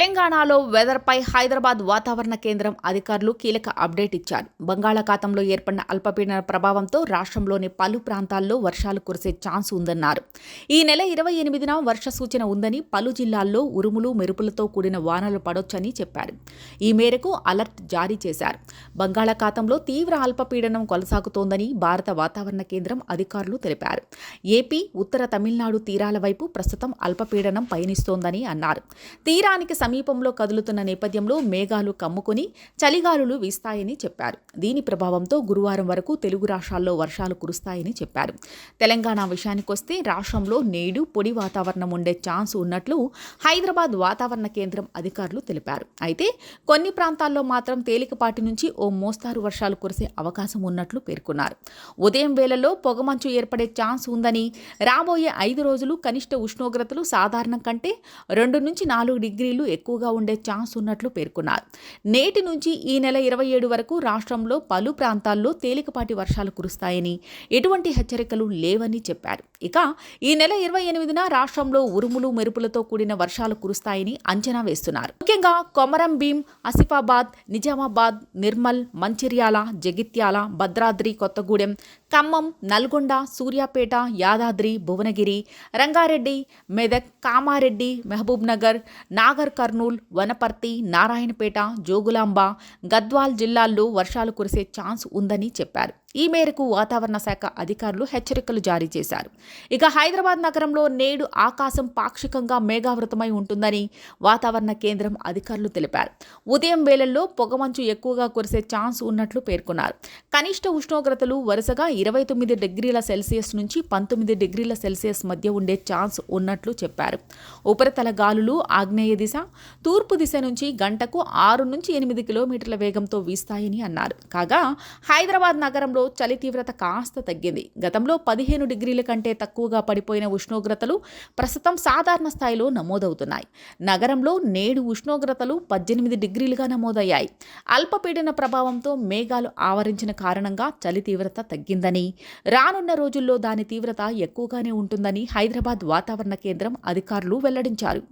తెలంగాణలో వెదర్పై హైదరాబాద్ వాతావరణ కేంద్రం అధికారులు కీలక అప్డేట్ ఇచ్చారు. బంగాళాఖాతంలో ఏర్పడిన అల్పపీడన ప్రభావంతో రాష్ట్రంలోని పలు ప్రాంతాల్లో వర్షాలు కురిసే ఛాన్స్ ఉందన్నారు. ఈ నెల ఇరవై ఎనిమిదిన వర్ష సూచన ఉందని పలు జిల్లాల్లో ఉరుములు మెరుపులతో కూడిన వానలు పడొచ్చని చెప్పారు. ఈ మేరకు అలర్ట్ జారీ చేశారు. బంగాళాఖాతంలో తీవ్ర అల్పపీడనం కొనసాగుతోందని భారత వాతావరణ కేంద్రం అధికారులు తెలిపారు. ఏపీ ఉత్తర తమిళనాడు తీరాల వైపు ప్రస్తుతం అల్పపీడనం పయనిస్తోందని అన్నారు. తీరానికి సమీపంలో కదులుతున్న నేపథ్యంలో మేఘాలు కమ్ముకుని చలిగాలులు వీస్తాయని చెప్పారు. దీని ప్రభావంతో గురువారం వరకు తెలుగు రాష్ట్రాల్లో వర్షాలు కురుస్తాయని చెప్పారు. తెలంగాణ విషయానికొస్తే రాష్ట్రంలో నేడు పొడి వాతావరణం ఉండే ఛాన్స్ ఉన్నట్లు హైదరాబాద్ వాతావరణ కేంద్రం అధికారులు తెలిపారు. అయితే కొన్ని ప్రాంతాల్లో మాత్రం తేలికపాటి నుంచి ఓ మోస్తారు వర్షాలు కురిసే అవకాశం ఉన్నట్లు పేర్కొన్నారు. ఉదయం వేళల్లో పొగమంచు ఏర్పడే ఛాన్స్ ఉందని రాబోయే ఐదు రోజులు కనిష్ట ఉష్ణోగ్రతలు సాధారణం కంటే రెండు నుంచి నాలుగు డిగ్రీలు ఎక్కువగా ఉండే ఛాన్స్ ఉన్నట్లు పేర్కొన్నారు. నేటి నుంచి ఈ నెల ఇరవై ఏడు వరకు రాష్ట్రంలో పలు ప్రాంతాల్లో తేలికపాటి వర్షాలు కురుస్తాయని ఎటువంటి హెచ్చరికలు లేవని చెప్పారు. ఇక ఈ నెల ఇరవై ఎనిమిదిన రాష్ట్రంలో ఉరుములు మెరుపులతో కూడిన వర్షాలు కురుస్తాయని అంచనా వేస్తున్నారు. ముఖ్యంగా కొమరం భీం ఆసిఫాబాద్ నిజామాబాద్ నిర్మల్ మంచిర్యాల జగిత్యాల భద్రాద్రి కొత్తగూడెం ఖమ్మం నల్గొండ సూర్యాపేట యాదాద్రి భువనగిరి రంగారెడ్డి మెదక్ కామారెడ్డి మహబూబ్నగర్ నాగర్ కర్నూల్ వనపర్తి నారాయణపేట జోగులాంబ గద్వాల్ జిల్లాల్లో వర్షాలు కురిసే ఛాన్స్ ఉందని చెప్పారు. ఈ మేరకు వాతావరణ శాఖ అధికారులు హెచ్చరికలు జారీ చేశారు. ఇక హైదరాబాద్ నగరంలో నేడు ఆకాశం పాక్షికంగా మేఘావృతమై ఉంటుందని వాతావరణ కేంద్రం అధికారులు తెలిపారు. ఉదయం వేళల్లో పొగమంచు ఎక్కువగా కురిసే ఛాన్స్ ఉన్నట్లు పేర్కొన్నారు. కనిష్ట ఉష్ణోగ్రతలు వరుసగా ఇరవై తొమ్మిది డిగ్రీల సెల్సియస్ నుంచి పంతొమ్మిది డిగ్రీల సెల్సియస్ మధ్య ఉండే ఛాన్స్ ఉన్నట్లు చెప్పారు. ఉపరితల గాలులు ఆగ్నేయ దిశ తూర్పు దిశ నుంచి గంటకు ఆరు నుంచి ఎనిమిది కిలోమీటర్ల వేగంతో వీస్తాయని అన్నారు. కాగా హైదరాబాద్ నగరంలో చలి తీవ్రత కాస్త తగ్గింది. గతంలో పదిహేను డిగ్రీల కంటే తక్కువగా పడిపోయిన ఉష్ణోగ్రతలు ప్రస్తుతం సాధారణ స్థాయిలో నమోదవుతున్నాయి. నగరంలో నేడు ఉష్ణోగ్రతలు పద్దెనిమిది డిగ్రీలుగా నమోదయ్యాయి. అల్పపీడన ప్రభావంతో మేఘాలు ఆవరించిన కారణంగా చలి తీవ్రత తగ్గిందని రానున్న రోజుల్లో దాని తీవ్రత ఎక్కువగానే ఉంటుందని హైదరాబాద్ వాతావరణ కేంద్రం అధికారులు వెల్లడించారు.